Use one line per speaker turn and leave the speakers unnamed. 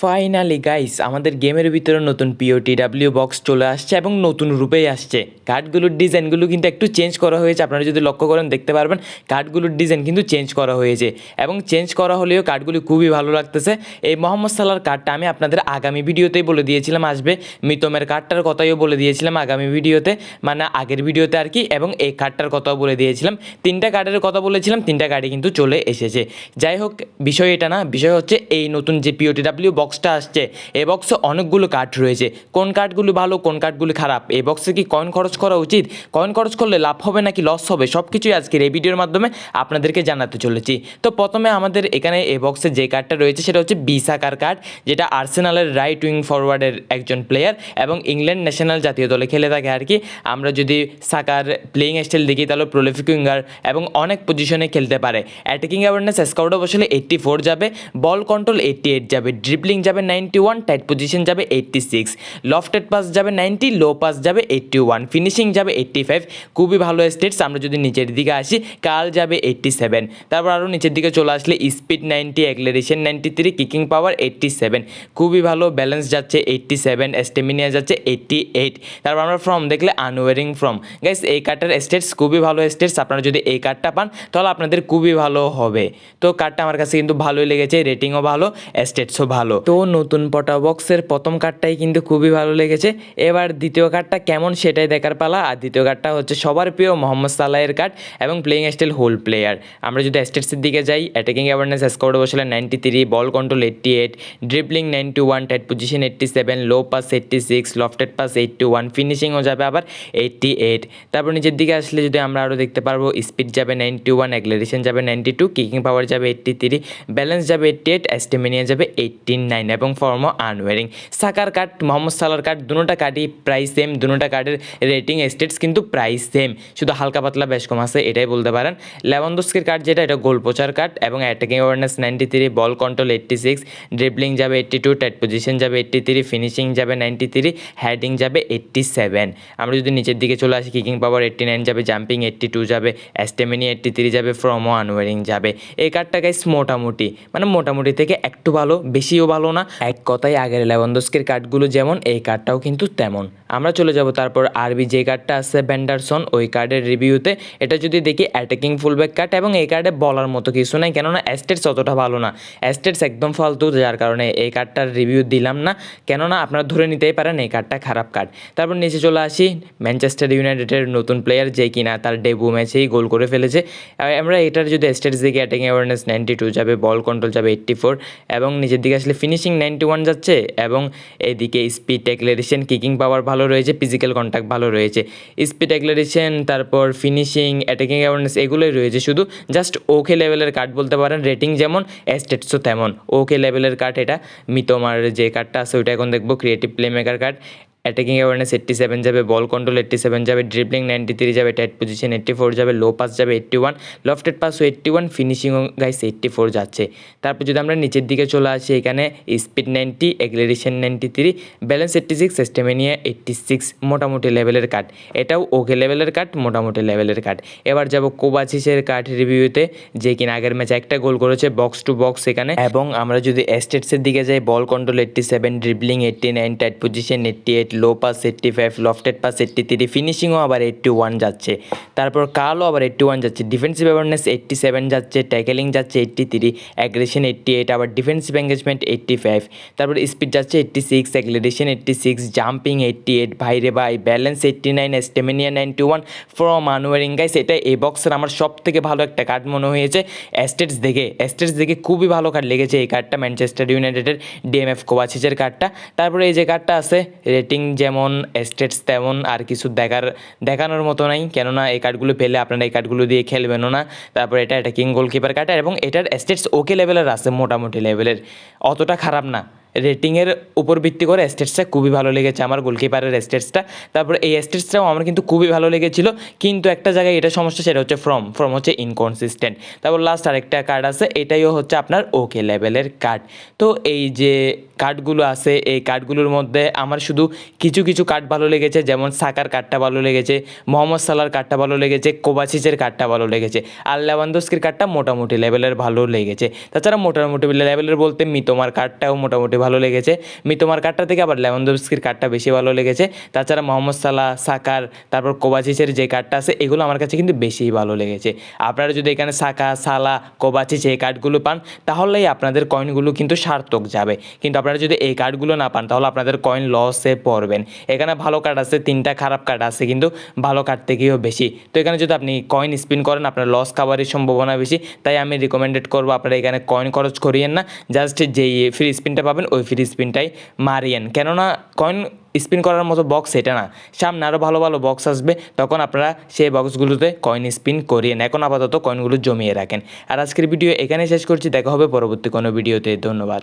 Finally guys আমাদের গেমের ভিতরে নতুন পিওটি ডাব্লিউ বক্স চলে আসছে এবং নতুন রূপেই আসছে। কার্ডগুলোর ডিজাইনগুলো কিন্তু একটু চেঞ্জ করা হয়েছে। আপনারা যদি লক্ষ্য করেন, দেখতে পারবেন কার্ডগুলোর ডিজাইন কিন্তু চেঞ্জ করা হয়েছে এবং চেঞ্জ করা হলেও কার্ডগুলি খুবই ভালো লাগতেছে। এই মোহাম্মদ সাল্লার কার্ডটা আমি আপনাদের আগামী ভিডিওতেই বলে দিয়েছিলাম, আসবে। মিতমের কার্ডটার কথাইও বলে দিয়েছিলাম আগামী ভিডিওতে মানে আগের ভিডিওতে আর কি, এবং এই কার্ডটার কথাও বলে দিয়েছিলাম। তিনটা কার্ডের কথা বলেছিলাম, তিনটা কার্ডই কিন্তু চলে এসেছে। যাই হোক, বিষয় এটা না, বিষয় হচ্ছে এই নতুন যে পিওটি ডাব্লিউ বক্সটা আসছে। এ বক্সে অনেকগুলো কার্ড রয়েছে। কোন কার্ডগুলো ভালো, কোন কার্ডগুলো খারাপ? এ বক্সে কি কয়েন খরচ করা উচিত? কয়েন খরচ করলে লাভ হবে নাকি লস হবে? সব কিছুই আজকের এই ভিডিওর মাধ্যমে আপনাদেরকে জানাতে চলেছি। তো প্রথমে আমাদের এখানে এ বক্সে যে কার্ডটা রয়েছে সেটা হচ্ছে বিসাকার কার্ড যেটা আর্সেনালের রাইট উইং ফরওয়ার্ডের একজন প্লেয়ার এবং ইংল্যান্ড ন্যাশনাল জাতীয় দলে খেলে থাকে আর কি। আমরা যদি সাকার প্লেয়িং স্টাইল দেখি, তাহলে প্রলিফিক উইঙ্গার এবং অনেক পজিশনে খেলতে পারে। অ্যাটাকিং অ্যাওয়ারনেস স্কাউটে বসলে এইট্টি ফোর যাবে বল কন্ট্রোল এইট্টি এইট যাবে ড্রিবলিং যাবে নাইনটি ওয়ান টাইট পজিশন যাবে এইটটি সিক্স লফটেড পাস যাবে নাইনটি লো পাস যাবে এইটটি ওয়ান ফিনিশিং যাবে এইট্টি ফাইভ খুবই ভালো স্টেটস আমরা যদি নিচের দিকে আসি, কাল যাবে এইট্টি সেভেন তারপর আরও নিচের দিকে চলে আসলে speed ninety acceleration ninety three kicking power eighty seven খুবই ভালো ব্যালেন্স যাচ্ছে এইট্টি সেভেন স্টেমিনিয়া যাচ্ছে এইট্টি এইট তারপর আমরা ফর্ম দেখলে আনওয়ারিং ফর্ম গাইস এই কার্ডটার স্টেটস খুবই ভালো স্টেটস আপনারা যদি এই কার্ডটা পান, তাহলে আপনাদের খুবই ভালো হবে, তো কার্ডটা আমার কাছে কিন্তু ভালোই লেগেছে রেটিংও ভালো স্টেটসও ভালো তো নতুন পটা বক্সের প্রথম কার্ডটাই কিন্তু খুবই ভালো লেগেছে। এবার দ্বিতীয় কার্ডটা কেমন সেটাই দেখার পালা। আর দ্বিতীয় কার্ডটা হচ্ছে সবার প্রিয় মোহাম্মদ সালাহের কার্ড এবং প্লেইং স্টাইল হোল প্লেয়ার আমরা যদি স্টেটসের দিকে যাই অ্যাটাকিং অ্যাওয়ারনেস স্কোয়াডে বসলে ninety three ball control eighty eight dribbling ninety one tight position eighty seven low pass eighty six lofted pass eighty one ফিনিশিংও যাবে আবার এইট্টি এইট তারপর নিচের দিকে আসলে যদি আমরা আরও দেখতে পারব স্পিড যাবে নাইনটি ওয়ান অ্যাক্লারেশন যাবে নাইনটি টু কিকিং পাওয়ার যাবে এইট্টি থ্রি ব্যালেন্স যাবে এইট্টি এইট অ্যাস্টেমিনিয়া যাবে এইট্টি নাইন এবং form আনওয়ারিং Saka card Mohamed Salah card দুটোটা কার্ডই প্রাইস সেম দুটোটা কার্ডের রেটিং স্টেটস কিন্তু প্রাইস সেম শুধু হালকা পাতলা বেশ কম আছে, এটাই বলতে পারেন। লেভেন্দস্কির কার্ড যেটা, এটা গোল পোচার কার্ড এবং attacking awareness ninety three ball control eighty six dribbling যাবে এইট্টি টু টাইট পজিশন যাবে এইট্টি থ্রি ফিনিশিং যাবে নাইনটি থ্রি হেডিং যাবে এইট্টি সেভেন আমরা যদি নিচের দিকে চলে আসি কিকিং পাওয়ার এইট্টি নাইন যাবে জাম্পিং এইট্টি টু যাবে অ্যাস্টেমিনি এইট্টি থ্রি যাবে ফ্রমো আনওয়ারিং যাবে। এই কার্ডটা গাইস মোটামুটি মানে মোটামুটি থেকে একটু ভালো, বেশিও ভালো না। এক কথায় আগের লেভেন্দস্কির কার্ডগুলো যেমন, এই কার্ডটাও কিন্তু তেমন। আমরা চলে যাব তারপর আরবি যে কার্ডটা আছে ব্যান্ডারসন, ওই কার্ডের রিভিউতে। এটা যদি দেখি অ্যাটাকিং ফুলব্যাক কার্ড এবং এই কার্ডে বলার মতো কিছু নাই, কেননা অ্যাস্টেটস অতটা ভালো না। অ্যাস্টেটস একদম ফালতু, যার কারণে এই কার্ডটার রিভিউ দিলাম না। কেননা আপনারা ধরে নিতেই পারেন এই কার্ডটা খারাপ কার্ড। তারপর নিচে চলে আসি ম্যানচেস্টার ইউনাইটেডের নতুন প্লেয়ার যে কিনা তার ডেবু ম্যাচেই গোল করে ফেলেছে। আমরা এটার যদি স্টেটস দেখি অ্যাটাকিং অ্যাওয়ারনেস নাইনটি টু যাবে বল কন্ট্রোল যাবে এইট্টি ফোর এবং নিচের দিকে আসলে ফিনিশিং নাইনটি ওয়ান যাচ্ছে এবং এদিকে স্পিড অ্যাক্লারেশন কিকিং পাওয়ার ভালো রয়েছে ফিজিক্যাল কন্ট্যাক্ট ভালো রয়েছে। স্পিড অ্যাক্লারেশন তারপর ফিনিশিং অ্যাটাকিং অ্যাওয়ারনেস এগুলোই রয়েছে। শুধু জাস্ট ওকে লেভেলের কার্ড বলতে পারেন রেটিং যেমন স্টেটসও তেমন। ওকে লেভেলের কার্ড এটা, মিতোমার যে কার্ডটা আছে, ওইটা এখন দেখব creative playmaker card attacking awareness eighty seven যাবে বল কন্ট্রোল এইট্টি সেভেন যাবে ড্রিবলিং নাইনটি থ্রি যাবে টাইট পজিশন এইট্টি ফোর যাবে লো পাস যাবে eighty one lofted pass eighty one ফিনিশিংও guys eighty four যাচ্ছে। তারপর যদি আমরা নিচের দিকে চলে আসি, এখানে speed ninety acceleration ninety three balance eighty six stamina eighty six মোটামুটি লেভেলের কার্ড এটাও ওকে লেভেলের কার্ড মোটামুটি লেভেলের কার্ড এবার যাব কোবাচিসের কার্ড রিভিউতে যে কিনা আগের ম্যাচে একটা গোল করেছে বক্স টু বক্স এখানে। এবং আমরা যদি এস্টেটসের দিকে যাই ball control eighty seven dribbling eighty nine tight position eighty eight low pass eighty five lofted pass eighty three ফিনিশিংও আবার এইট্টি ওয়ান যাচ্ছে। তারপর কালও আবার এইট্টি ওয়ান যাচ্ছে। ডিফেন্সিভ অ্যাওয়ারনেস এইট্টি সেভেন যাচ্ছে ট্যাকেলিং যাচ্ছে eighty three aggression eighty eight আবার defensive engagement eighty five তারপর স্পিড যাচ্ছে eighty six acceleration eighty six jumping eighty eight ভাইরে ভাই balance eighty nine stamina ninety one from unwavering guys এটা এই বক্সের আমার সব থেকে ভালো একটা কার্ড মনে হয়েছে। অ্যাস্টেটস দেখে অ্যাস্টেটস দেখে খুবই ভালো কার্ড লেগেছে এই কার্ডটা ম্যানচেস্টার ইউনাইটেডের ডিএমএফ কোভাচিচের কার্ডটা তারপরে এই যে কার্ডটা আছে রেটিং যেমন স্টেটস তেমন, আর কিছু দেখার, দেখানোর মতো নাই। কেননা এই কার্ডগুলো পেলে আপনারা এই কার্ডগুলো দিয়ে খেলবেনও না। তারপর এটা এটা কিং গোলকিপার কার্ড এবং এটার স্টেটস ওকে লেভেলের আছে, মোটামুটি লেভেলের অতটা খারাপ না। রেটিংয়ের উপর ভিত্তি করে স্টেটসটা খুবই ভালো লেগেছে আমার গোলকিপারের স্টেটসটা তারপর এই স্টেটসটাও আমার কিন্তু খুবই ভালো লেগেছিল। কিন্তু একটা জায়গায় এটা সমস্যা সেটা হচ্ছে ফর্ম ফর্ম হচ্ছে ইনকনসিস্টেন্ট তারপর লাস্ট আরেকটা কার্ড আছে, এটাইও হচ্ছে আপনার ওকে লেভেলের কার্ড তো এই যে কার্ডগুলো আছে, এই কার্ডগুলোর মধ্যে আমার শুধু কিছু কিছু কার্ড ভালো লেগেছে, যেমন সাকার কার্ডটা ভালো লেগেছে মোহাম্মদ সালার কার্ডটা ভালো লেগেছে কোবাচিচের কার্ডটা ভালো লেগেছে, আর লেভানদস্কির কার্ডটা মোটামুটি লেভেলের ভালো লেগেছে। তাছাড়া মোটামুটি লেভেলের বলতে মিতোমার কার্ডটাও মোটামুটি ভালো লেগেছে। মিতোমার কার্ডটা থেকে আবার লেভানদস্কির কার্ডটা বেশি ভালো লেগেছে। তাছাড়া মোহাম্মদ সালাহ, সাকার, তারপর কোবাচিচের যে কার্ডটা আছে, এগুলো আমার কাছে কিন্তু বেশিই ভালো লেগেছে। আপনারা যদি এখানে সাকা সালা কোবাচিচ এই কার্ডগুলো পান, তাহলেই আপনাদের কয়েনগুলো কিন্তু সার্থক যাবে। কিন্তু আপনারা যদি এই কার্ডগুলো না পান, তাহলে আপনাদের কয়েন লসে পড়বেন। এখানে ভালো কার্ড আছে, তিনটা খারাপ কার্ড আছে, কিন্তু ভালো কার্ড থেকেও বেশি। তো এখানে যদি আপনি কয়েন স্পিন করেন, আপনার লস খাবারের সম্ভাবনা বেশি। তাই আমি রিকমেন্ডেড করব, আপনারা এখানে কয়েন খরচ করিয়েন না। জাস্ট যেই ফ্রি স্পিনটা পাবেন ওই ফ্রি স্পিনটাই মারিয়েন। কেননা কয়েন স্পিন করার মতো বক্স এটা না। সামনে আরও ভালো ভালো বক্স আসবে, তখন আপনারা সেই বক্সগুলোতে কয়েন স্পিন করিয়েন। এখন আপাতত কয়েনগুলো জমিয়ে রাখেন। আর আজকের ভিডিও এখানে শেষ করছি। দেখা হবে পরবর্তী কোনো ভিডিওতে ধন্যবাদ।